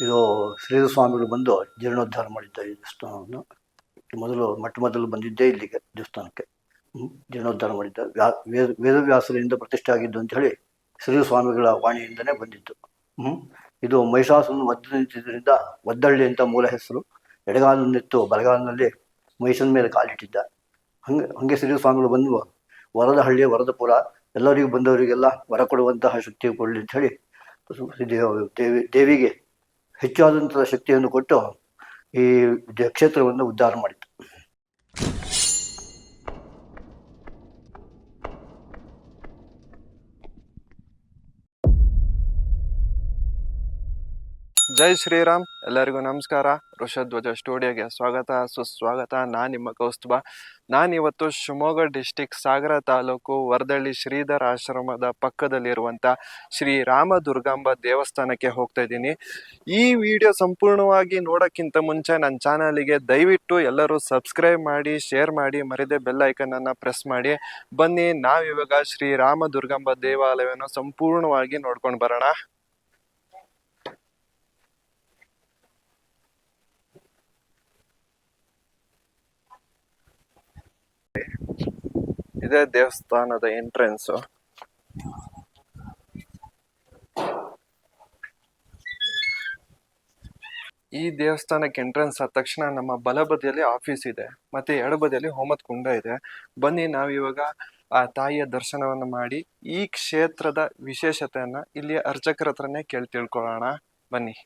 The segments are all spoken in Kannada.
ಇದು ಶ್ರೀಧರ ಸ್ವಾಮಿಗಳು ಬಂದು ಜೀರ್ಣೋದ್ಧಾರ ಮಾಡಿದ್ದ ಈ ದೇವಸ್ಥಾನವನ್ನು. ಮೊದಲು, ಮೊಟ್ಟ ಮೊದಲು ಬಂದಿದ್ದೇ ಇಲ್ಲಿಗೆ ದೇವಸ್ಥಾನಕ್ಕೆ. ಜೀರ್ಣೋದ್ಧಾರ ಮಾಡಿದ್ದ. ವ್ಯಾ, ವೇದ, ವೇದವ್ಯಾಸರಿಂದ ಪ್ರತಿಷ್ಠೆ ಆಗಿದ್ದು ಅಂತ ಹೇಳಿ ಶ್ರೀಧರ ಸ್ವಾಮಿಗಳ ವಾಣಿಯಿಂದನೇ ಬಂದಿದ್ದು ಹ್ಮ್, ಇದು ಮಹಿಷಾಸುರನ ಮಧ್ಯ ನಿಂತಿದ್ದರಿಂದ ಒದ್ದಳ್ಳಿ ಅಂತ ಮೂಲ ಹೆಸರು. ಎಡಗಾಲನ್ನೆತ್ತು ಬಲಗಾಲಿನಲ್ಲಿ ಮಹಿಷನ ಮೇಲೆ ಕಾಲಿಟ್ಟಿದ್ದ. ಹಂಗೆ ಹಂಗೆ ಶ್ರೀಧರ ಸ್ವಾಮಿಗಳು ಬಂದು ವರದಹಳ್ಳಿ ವರದಪುರ ಎಲ್ಲರಿಗೂ ಬಂದವರಿಗೆಲ್ಲ ವರ ಕೊಡುವಂತಹ ಶಕ್ತಿ ಕೊಡಲಿ ಅಂತ ಹೇಳಿ ದೇವಿ, ದೇವಿಗೆ ಹೆಚ್ಚಾದಂತಹ ಶಕ್ತಿಯನ್ನು ಕೊಟ್ಟು ಈ ಕ್ಷೇತ್ರವನ್ನು ಉದ್ಧಾರ ಮಾಡಿತು. ಜೈ ಶ್ರೀರಾಮ್. ಎಲ್ಲರಿಗೂ ನಮಸ್ಕಾರ. ಋಷಧ್ವಜ ಸ್ಟುಡಿಯೋಗೆ ಸ್ವಾಗತ. ಸುಸ್ವಾಗತ. ನಾನು ನಿಮ್ಮ ಕೌಸ್ತುಭ ನಾನಿವತ್ತು ಶಿವಮೊಗ್ಗ ಡಿಸ್ಟಿಕ್ ಸಾಗರ ತಾಲೂಕು ವರದಳ್ಳಿ ಶ್ರೀಧರ ಆಶ್ರಮದ ಪಕ್ಕದಲ್ಲಿರುವಂಥ ಶ್ರೀ ರಾಮ ದುರ್ಗಾಂಬ ದೇವಸ್ಥಾನಕ್ಕೆ ಹೋಗ್ತಾ ಇದ್ದೀನಿ. ಈ ವಿಡಿಯೋ ಸಂಪೂರ್ಣವಾಗಿ ನೋಡೋಕ್ಕಿಂತ ಮುಂಚೆ ನನ್ನ ಚಾನಲಿಗೆ ದಯವಿಟ್ಟು ಎಲ್ಲರೂ ಸಬ್ಸ್ಕ್ರೈಬ್ ಮಾಡಿ, ಶೇರ್ ಮಾಡಿ, ಮರಿದೇ ಬೆಲ್ ಐಕನನ್ನು ಪ್ರೆಸ್ ಮಾಡಿ. ಬನ್ನಿ, ನಾವಿವಾಗ ಶ್ರೀ ರಾಮ ದುರ್ಗಾಂಬ ದೇವಾಲಯವನ್ನು ಸಂಪೂರ್ಣವಾಗಿ ನೋಡ್ಕೊಂಡು ಬರೋಣ. ಇದೇ ದೇವಸ್ಥಾನದ ಎಂಟ್ರೆನ್ಸ್ ಈ ದೇವಸ್ಥಾನಕ್ಕೆ ಎಂಟ್ರೆನ್ಸ್ ಆದ ತಕ್ಷಣ ನಮ್ಮ ಬಲಬದಿಯಲ್ಲಿ ಆಫೀಸ್ ಇದೆ, ಮತ್ತೆ ಎಡಬದಿಯಲ್ಲಿ ಹೋಮದ ಕುಂಡ ಇದೆ. ಬನ್ನಿ ನಾವಿವಾಗ ಆ ತಾಯಿಯ ದರ್ಶನವನ್ನು ಮಾಡಿ ಈ ಕ್ಷೇತ್ರದ ವಿಶೇಷತೆಯನ್ನ ಇಲ್ಲಿ ಅರ್ಚಕರ ಹತ್ರನೇ ಕೇಳಿ ತಿಳ್ಕೊಳ್ಳೋಣ. ಬನ್ನಿ.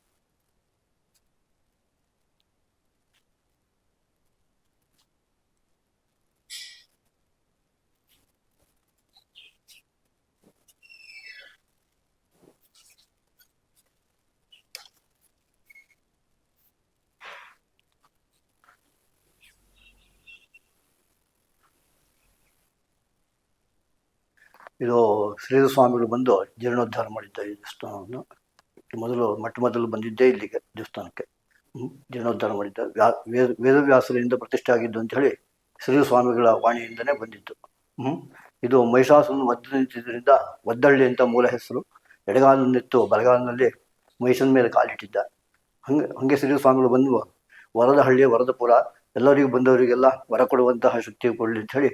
ಇದು ಶ್ರೀಧರ ಸ್ವಾಮಿಗಳು ಬಂದು ಜೀರ್ಣೋದ್ಧಾರ ಮಾಡಿದ್ದ ಈ ದೇವಸ್ಥಾನವನ್ನು. ಮೊದಲು, ಮೊಟ್ಟ ಮೊದಲು ಬಂದಿದ್ದೇ ಇಲ್ಲಿಗೆ ದೇವಸ್ಥಾನಕ್ಕೆ. ಜೀರ್ಣೋದ್ಧಾರ ಮಾಡಿದ್ದ. ವ್ಯಾ, ವೇದ, ವೇದವ್ಯಾಸರಿಂದ ಪ್ರತಿಷ್ಠೆ ಆಗಿದ್ದು ಅಂತ ಹೇಳಿ ಶ್ರೀಧ ಸ್ವಾಮಿಗಳ ವಾಣಿಯಿಂದನೇ ಬಂದಿದ್ದು. ಹ್ಞೂ ಇದು ಮಹಿಷಾಸುರನ ಮದ್ದು ನಿಂತಿದ್ದರಿಂದ ಒದ್ದಳ್ಳಿ ಅಂತ ಮೂಲ ಹೆಸರು. ಎಡಗಾಲನ್ನೆತ್ತು ಬಲಗಾಲಿನಲ್ಲಿ ಮಹಿಷನ ಮೇಲೆ ಕಾಲಿಟ್ಟಿದ್ದ. ಹಂಗೆ ಹಂಗೆ ಶ್ರೀ ಸ್ವಾಮಿಗಳು ಬಂದು ವರದ ಹಳ್ಳಿಯ ವರದಪುರ ಎಲ್ಲರಿಗೂ ಬಂದವರಿಗೆಲ್ಲ ವರ ಕೊಡುವಂತಹ ಶಕ್ತಿ ಕೊಡಲಿ ಅಂತ ಹೇಳಿ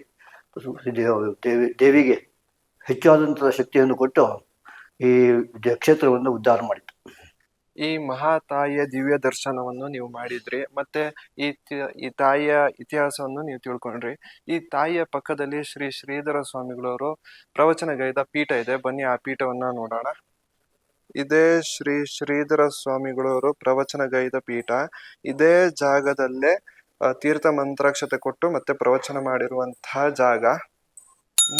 ದೇವಿ, ದೇವಿಗೆ ಹೆಚ್ಚಾದಂತಹ ಶಕ್ತಿಯನ್ನು ಕೊಟ್ಟು ಈ ಕ್ಷೇತ್ರವನ್ನು ಉದ್ಧಾರ ಮಾಡಿತು. ಈ ಮಹಾ ತಾಯಿಯ ದಿವ್ಯ ದರ್ಶನವನ್ನು ನೀವು ಮಾಡಿದ್ರಿ, ಮತ್ತೆ ಈ ಈ ತಾಯಿಯ ಇತಿಹಾಸವನ್ನು ನೀವು ತಿಳ್ಕೊಂಡ್ರಿ. ಈ ತಾಯಿಯ ಪಕ್ಕದಲ್ಲಿ ಶ್ರೀ ಶ್ರೀಧರ ಸ್ವಾಮಿಗಳವರು ಪ್ರವಚನಗೈದ ಪೀಠ ಇದೆ. ಬನ್ನಿ ಆ ಪೀಠವನ್ನ ನೋಡೋಣ. ಇದೇ ಶ್ರೀ ಶ್ರೀಧರ ಸ್ವಾಮಿಗಳವರು ಪ್ರವಚನಗೈದ ಪೀಠ. ಇದೇ ಜಾಗದಲ್ಲೇ ತೀರ್ಥ ಮಂತ್ರಾಕ್ಷತೆ ಕೊಟ್ಟು ಮತ್ತೆ ಪ್ರವಚನ ಮಾಡಿರುವಂತಹ ಜಾಗ.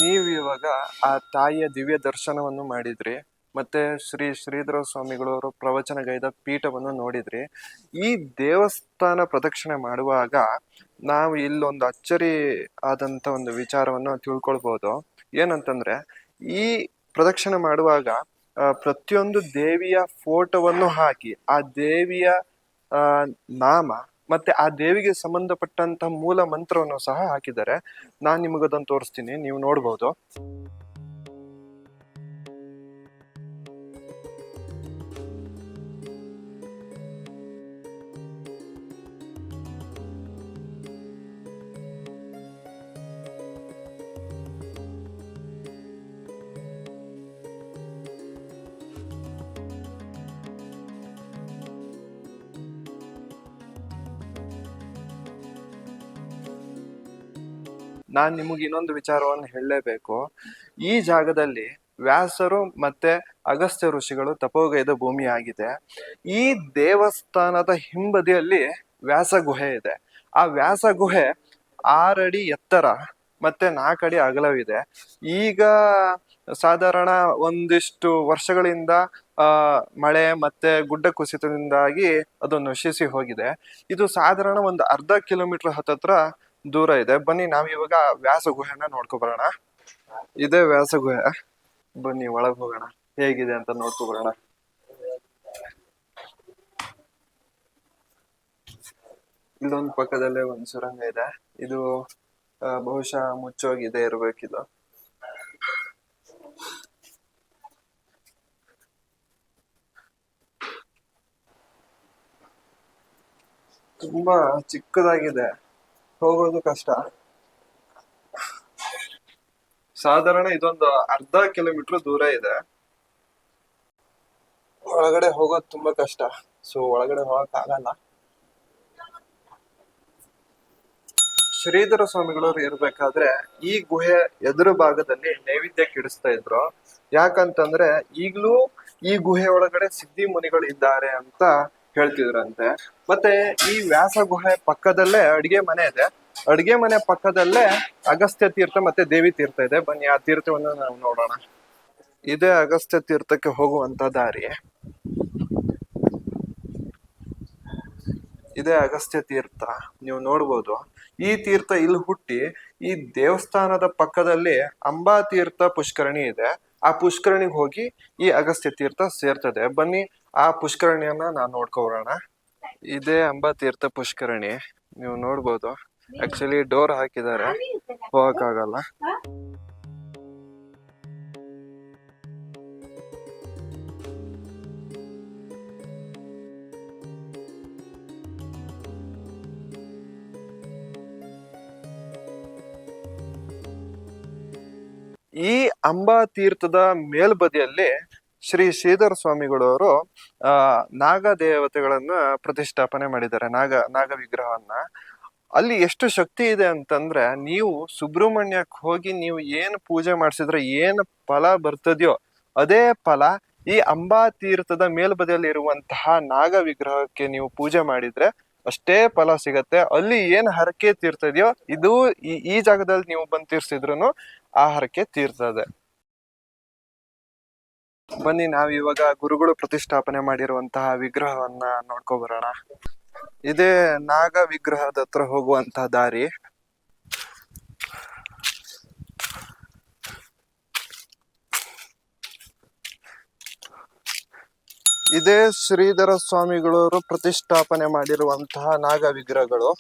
ನೀವು ಇವಾಗ ಆ ತಾಯಿಯ ದಿವ್ಯ ದರ್ಶನವನ್ನು ಮಾಡಿದ್ರಿ, ಮತ್ತೆ ಶ್ರೀ ಶ್ರೀಧರ ಸ್ವಾಮಿಗಳವರು ಪ್ರವಚನಗೈದ ಪೀಠವನ್ನು ನೋಡಿದ್ರಿ. ಈ ದೇವಸ್ಥಾನ ಪ್ರದಕ್ಷಿಣೆ ಮಾಡುವಾಗ ನಾವು ಇಲ್ಲೊಂದು ಅಚ್ಚರಿ ಆದಂತ ಒಂದು ವಿಚಾರವನ್ನು ತಿಳ್ಕೊಳ್ಬಹುದು ಏನಂತಂದ್ರೆ, ಈ ಪ್ರದಕ್ಷಿಣೆ ಮಾಡುವಾಗ ಪ್ರತಿಯೊಂದು ದೇವಿಯ ಫೋಟೋವನ್ನು ಹಾಕಿ, ಆ ದೇವಿಯ ನಾಮ ಮತ್ತೆ ಆ ದೇವಿಗೆ ಸಂಬಂಧಪಟ್ಟಂತ ಮೂಲ ಮಂತ್ರವನ್ನು ಸಹ ಹಾಕಿದ್ದಾರೆ. ನಾನ್ ನಿಮಗದನ್ನು ತೋರಿಸ್ತೀನಿ ನೀವು ನೋಡ್ಬೋದು. ನಾನ್ ನಿಮಗೆ ಇನ್ನೊಂದು ವಿಚಾರವನ್ನು ಹೇಳಲೇಬೇಕು. ಈ ಜಾಗದಲ್ಲಿ ವ್ಯಾಸರು ಮತ್ತೆ ಅಗಸ್ತ್ಯ ಋಷಿಗಳು ತಪೋಗೈದ ಭೂಮಿ ಆಗಿದೆ ಈ ದೇವಸ್ಥಾನದ ಹಿಂಬದಿಯಲ್ಲಿ ವ್ಯಾಸ ಗುಹೆ ಇದೆ. ಆ ವ್ಯಾಸ ಗುಹೆ ಆರಡಿ ಎತ್ತರ ಮತ್ತೆ ನಾಲ್ಕಡಿ ಅಗಲವಿದೆ. ಈಗ ಸಾಧಾರಣ ಒಂದಿಷ್ಟು ವರ್ಷಗಳಿಂದ, ಆ, ಮಳೆ ಮತ್ತೆ ಗುಡ್ಡ ಕುಸಿತದಿಂದಾಗಿ ಅದು ನಶಿಸಿ ಹೋಗಿದೆ. ಇದು ಸಾಧಾರಣ ಒಂದು ಅರ್ಧ ಕಿಲೋಮೀಟರ್ ಹತ್ತತ್ರ ದೂರ ಇದೆ. ಬನ್ನಿ, ನಾವು ಇವಾಗ ವ್ಯಾಸ ಗುಹೆನ ನೋಡ್ಕೊ ಬರೋಣ ಇದೇ ವ್ಯಾಸ ಗುಹೆ. ಬನ್ನಿ, ಒಳಗ್ ಹೋಗೋಣ. ಹೇಗಿದೆ ಅಂತ ನೋಡ್ಕೊ ಬರೋಣ ಇಲ್ಲೊಂದು ಪಕ್ಕದಲ್ಲೇ ಒಂದು ಸುರಂಗ ಇದೆ. ಇದು ಬಹುಶಃ ಮುಚ್ಚೋಗಿದೆ, ಇರ್ಬೇಕಿದು. ತುಂಬಾ ಚಿಕ್ಕದಾಗಿದೆ. ಹೋಗೋದು ಕಷ್ಟ. ಸಾಧಾರಣ ಇದೊಂದು ಅರ್ಧ ಕಿಲೋಮೀಟರ್ ದೂರ ಇದೆ. ಒಳಗಡೆ ಹೋಗೋದು ತುಂಬಾ ಕಷ್ಟ. ಸೊ ಒಳಗಡೆ ಹೋಗಕ್ ಆಗಲ್ಲ. ಶ್ರೀಧರ ಸ್ವಾಮಿಗಳವ್ರು ಇರ್ಬೇಕಾದ್ರೆ ಈ ಗುಹೆ ಎದುರು ಭಾಗದಲ್ಲಿ ನೈವೇದ್ಯ ಕಿಡಿಸ್ತಾ ಇದ್ರು. ಯಾಕಂತಂದ್ರೆ ಈಗ್ಲೂ ಈ ಗುಹೆ ಒಳಗಡೆ ಸಿದ್ಧಿ ಮುನಿಗಳು ಇದ್ದಾರೆ ಅಂತ ಹೇಳ್ತಿದ್ರಂತೆ. ಮತ್ತೆ ಈ ವ್ಯಾಸ ಗುಹೆ ಪಕ್ಕದಲ್ಲೇ ಅಡಿಗೆ ಮನೆ ಇದೆ. ಅಡಿಗೆ ಮನೆ ಪಕ್ಕದಲ್ಲೇ ಅಗಸ್ತ್ಯ ತೀರ್ಥ ಮತ್ತೆ ದೇವಿ ತೀರ್ಥ ಇದೆ. ಬನ್ನಿ, ಆ ತೀರ್ಥವನ್ನು ನಾವು ನೋಡೋಣ. ಇದೇ ಅಗಸ್ತ್ಯ ತೀರ್ಥಕ್ಕೆ ಹೋಗುವಂತ ದಾರಿ. ಇದೇ ಅಗಸ್ತ್ಯ ತೀರ್ಥ, ನೀವು ನೋಡ್ಬೋದು. ಈ ತೀರ್ಥ ಇಲ್ಲಿ ಹುಟ್ಟಿ ಈ ದೇವಸ್ಥಾನದ ಪಕ್ಕದಲ್ಲಿ ಅಂಬಾ ತೀರ್ಥ ಪುಷ್ಕರಣಿ ಇದೆ. ಆ ಪುಷ್ಕರಣಿಗೆ ಹೋಗಿ ಈ ಅಗಸ್ತ್ಯ ತೀರ್ಥ ಸೇರ್ತದೆ. ಬನ್ನಿ ಆ ಪುಷ್ಕರಣಿಯನ್ನ ನಾನು ನೋಡ್ಕೊಬರೋಣ. ಇದೇ ಅಂಬಾ ತೀರ್ಥ ಪುಷ್ಕರಣಿ. ನೀವು ನೋಡ್ಬೋದು. ಆಕ್ಚುಲಿ ಡೋರ್ ಹಾಕಿದ್ದಾರೆ. ಹೋಗಕ್ಕಾಗಲ್ಲ. ಈ ಅಂಬಾ ತೀರ್ಥದ ಮೇಲ್ಬದಿಯಲ್ಲಿ ಶ್ರೀ ಶ್ರೀಧರ ಸ್ವಾಮಿಗಳವರು, ಆ, ನಾಗ ದೇವತೆಗಳನ್ನ ಪ್ರತಿಷ್ಠಾಪನೆ ಮಾಡಿದ್ದಾರೆ, ನಾಗ ನಾಗ ವಿಗ್ರಹವನ್ನ. ಅಲ್ಲಿ ಎಷ್ಟು ಶಕ್ತಿ ಇದೆ ಅಂತಂದ್ರೆ, ನೀವು ಸುಬ್ರಹ್ಮಣ್ಯಕ್ಕೆ ಹೋಗಿ ನೀವು ಏನು ಪೂಜೆ ಮಾಡಿಸಿದ್ರೆ, ಏನು ಫಲ ಬರ್ತದೆಯೋ, ಅದೇ ಫಲ ಈ ಅಂಬಾ ತೀರ್ಥದ ಮೇಲ್ಬದಿಯಲ್ಲಿ ಇರುವಂತಹ ನಾಗ ವಿಗ್ರಹಕ್ಕೆ ನೀವು ಪೂಜೆ ಮಾಡಿದ್ರೆ, ಅಷ್ಟೇ ಫಲ ಸಿಗತ್ತೆ. ಅಲ್ಲಿ ಏನ್ ಹರಕೆ ತೀರ್ತದೆಯೋ ಇದು ಈ ಜಾಗದಲ್ಲಿ ನೀವು ಬಂದು ತೀರ್ಸಿದ್ರು ಆ ಹರಕೆ ತೀರ್ತದೆ. ಬನ್ನಿ, ನಾವ್ ಇವಾಗ ಗುರುಗಳು ಪ್ರತಿಷ್ಠಾಪನೆ ಮಾಡಿರುವಂತಹ ವಿಗ್ರಹವನ್ನ ನೋಡ್ಕೊ ಬರೋಣ. ಇದೇ ನಾಗ ವಿಗ್ರಹದ ಹತ್ರ ಹೋಗುವಂತಹ ದಾರಿ. ಇದೇ ಶ್ರೀಧರ ಸ್ವಾಮಿಗಳವರು ಪ್ರತಿಷ್ಠಾಪನೆ ಮಾಡಿರುವಂತಹ ನಾಗ ವಿಗ್ರಹಗಳು.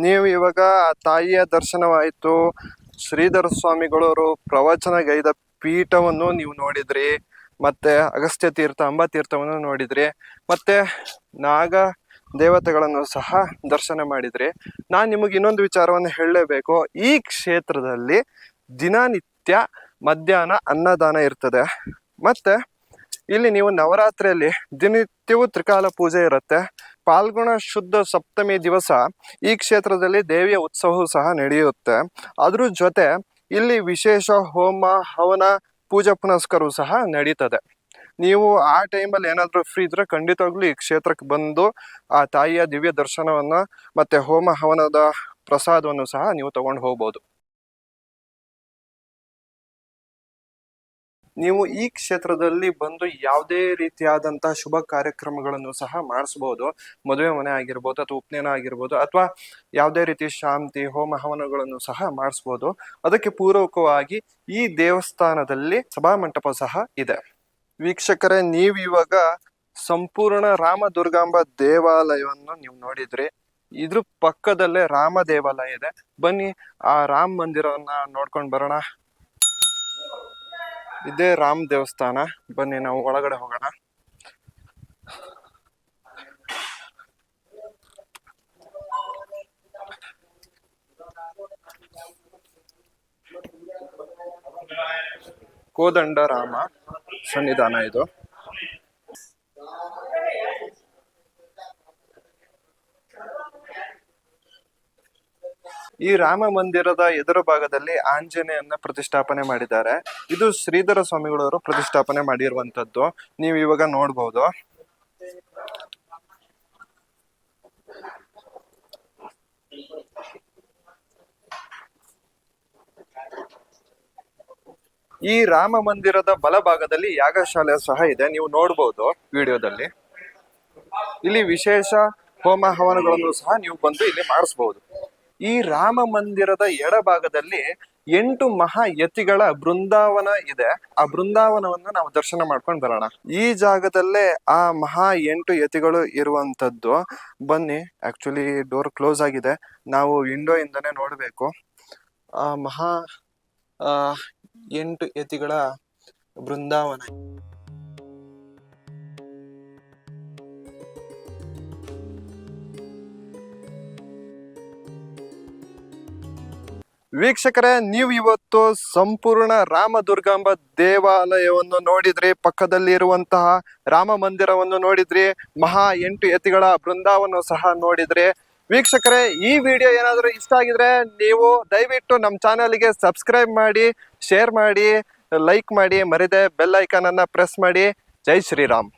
ನೀವು ಇವಾಗ ತಾಯಿಯ ದರ್ಶನವಾಯಿತು. ಶ್ರೀಧರ ಸ್ವಾಮಿಗಳವರು ಪ್ರವಚನಗೈದ ಪೀಠವನ್ನು ನೀವು ನೋಡಿದ್ರಿ. ಮತ್ತೆ ಅಗಸ್ತ್ಯ ತೀರ್ಥ, ಅಂಬಾ ತೀರ್ಥವನ್ನು ನೋಡಿದ್ರಿ. ಮತ್ತೆ ನಾಗ ದೇವತೆಗಳನ್ನು ಸಹ ದರ್ಶನ ಮಾಡಿದ್ರಿ. ನಾನು ನಿಮಗೆ ಇನ್ನೊಂದು ವಿಚಾರವನ್ನು ಹೇಳಲೇಬೇಕು. ಈ ಕ್ಷೇತ್ರದಲ್ಲಿ ದಿನನಿತ್ಯ ಮಧ್ಯಾಹ್ನ ಅನ್ನದಾನ ಇರ್ತದೆ. ಮತ್ತೆ ಇಲ್ಲಿ ನೀವು ನವರಾತ್ರಿಯಲ್ಲಿ ದಿನನಿತ್ಯವೂ ತ್ರಿಕಾಲ ಪೂಜೆ ಇರುತ್ತೆ. ಪಾಲ್ಗುಣ ಶುದ್ಧ ಸಪ್ತಮಿ ದಿವಸ ಈ ಕ್ಷೇತ್ರದಲ್ಲಿ ದೇವಿಯ ಉತ್ಸವವು ಸಹ ನಡೆಯುತ್ತೆ. ಅದ್ರ ಜೊತೆ ಇಲ್ಲಿ ವಿಶೇಷ ಹೋಮ, ಹವನ, ಪೂಜಾ ಪುನಸ್ಕಾರವು ಸಹ ನಡೀತದೆ. ನೀವು ಆ ಟೈಮಲ್ಲಿ ಏನಾದರೂ ಫ್ರೀ ಇದ್ರೆ ಖಂಡಿತವಾಗ್ಲೂ ಈ ಕ್ಷೇತ್ರಕ್ಕೆ ಬಂದು ಆ ತಾಯಿಯ ದಿವ್ಯ ದರ್ಶನವನ್ನ ಮತ್ತೆ ಹೋಮ, ಹವನದ ಪ್ರಸಾದವನ್ನು ಸಹ ನೀವು ತಗೊಂಡು ಹೋಗ್ಬೋದು. ನೀವು ಈ ಕ್ಷೇತ್ರದಲ್ಲಿ ಬಂದು ಯಾವುದೇ ರೀತಿಯಾದಂತಹ ಶುಭ ಕಾರ್ಯಕ್ರಮಗಳನ್ನು ಸಹ ಮಾಡಿಸ್ಬೋದು. ಮದುವೆ ಮನೆ ಆಗಿರ್ಬೋದು ಅಥವಾ ಉಪನಯನ ಆಗಿರ್ಬೋದು ಅಥವಾ ಯಾವುದೇ ರೀತಿ ಶಾಂತಿ, ಹೋಮ ಹವನಗಳನ್ನು ಸಹ ಮಾಡಿಸ್ಬೋದು. ಅದಕ್ಕೆ ಪೂರಕವಾಗಿ ಈ ದೇವಸ್ಥಾನದಲ್ಲಿ ಸಭಾಮಂಟಪ ಸಹ ಇದೆ. ವೀಕ್ಷಕರೇ, ನೀವು ಇವಾಗ ಸಂಪೂರ್ಣ ರಾಮ ದುರ್ಗಾಂಬ ದೇವಾಲಯವನ್ನು ನೀವು ನೋಡಿದ್ರಿ. ಇದ್ರ ಪಕ್ಕದಲ್ಲೇ ರಾಮ ದೇವಾಲಯ ಇದೆ. ಬನ್ನಿ, ಆ ರಾಮ ಮಂದಿರವನ್ನ ನೋಡ್ಕೊಂಡು ಬರೋಣ. ಇದೇ ರಾಮ್ ದೇವಸ್ಥಾನ. ಬನ್ನಿ ನಾವು ಒಳಗಡೆ ಹೋಗೋಣ. ಕೋದಂಡ ರಾಮ ಸನ್ನಿಧಾನ ಇದು. ಈ ರಾಮ ಮಂದಿರದ ಎದುರು ಭಾಗದಲ್ಲಿ ಆಂಜನೇಯನ್ನ ಪ್ರತಿಷ್ಠಾಪನೆ ಮಾಡಿದ್ದಾರೆ. ಇದು ಶ್ರೀಧರ ಸ್ವಾಮಿಗಳವರು ಪ್ರತಿಷ್ಠಾಪನೆ ಮಾಡಿರುವಂತದ್ದು ನೀವು ಇವಾಗ ನೋಡ್ಬೋದು. ಈ ರಾಮ ಮಂದಿರದ ಬಲಭಾಗದಲ್ಲಿ ಯಾಗಶಾಲೆ ಸಹ ಇದೆ. ನೀವು ನೋಡ್ಬೋದು ವಿಡಿಯೋದಲ್ಲಿ. ಇಲ್ಲಿ ವಿಶೇಷ ಹೋಮ ಹವನಗಳನ್ನು ಸಹ ನೀವು ಬಂದು ಇಲ್ಲಿ ಮಾಡಿಸಬಹುದು ಈ ರಾಮ ಮಂದಿರದ ಎಡಭಾಗದಲ್ಲಿ ಎಂಟು ಮಹಾ ಯತಿಗಳ ಬೃಂದಾವನ ಇದೆ. ಆ ಬೃಂದಾವನವನ್ನ ನಾವು ದರ್ಶನ ಮಾಡ್ಕೊಂಡು ಬರೋಣ. ಈ ಜಾಗದಲ್ಲೇ ಆ ಮಹಾ ಎಂಟು ಯತಿಗಳು ಇರುವಂತದ್ದು ಬನ್ನಿ ಆಕ್ಚುಲಿ ಡೋರ್ ಕ್ಲೋಸ್ ಆಗಿದೆ. ನಾವು ವಿಂಡೋ ಇಂದನೇ ನೋಡ್ಬೇಕು. ಆ ಮಹಾ ಎಂಟು ಯತಿಗಳ ಬೃಂದಾವನ. ವೀಕ್ಷಕರೇ, ನೀವು ಇವತ್ತು ಸಂಪೂರ್ಣ ರಾಮದುರ್ಗಾಂಬ ದೇವಾಲಯವನ್ನು ನೋಡಿದ್ರಿ. ಪಕ್ಕದಲ್ಲಿ ಇರುವಂತಹ ರಾಮ ಮಂದಿರವನ್ನು ನೋಡಿದ್ರಿ. ಮಹಾ ಎಂಟು ಯತಿಗಳ ಬೃಂದಾವನ್ನು ಸಹ ನೋಡಿದ್ರಿ. ವೀಕ್ಷಕರೇ, ಈ ವಿಡಿಯೋ ಏನಾದರೂ ಇಷ್ಟ ಆಗಿದ್ರೆ ನೀವು ದಯವಿಟ್ಟು ನಮ್ಮ ಚಾನಲ್ಗೆ ಸಬ್ಸ್ಕ್ರೈಬ್ ಮಾಡಿ, ಶೇರ್ ಮಾಡಿ, ಲೈಕ್ ಮಾಡಿ ಮರಿದೆ ಬೆಲ್ ಐಕಾನ್ ಅನ್ನ ಪ್ರೆಸ್ ಮಾಡಿ. ಜೈ ಶ್ರೀರಾಮ್.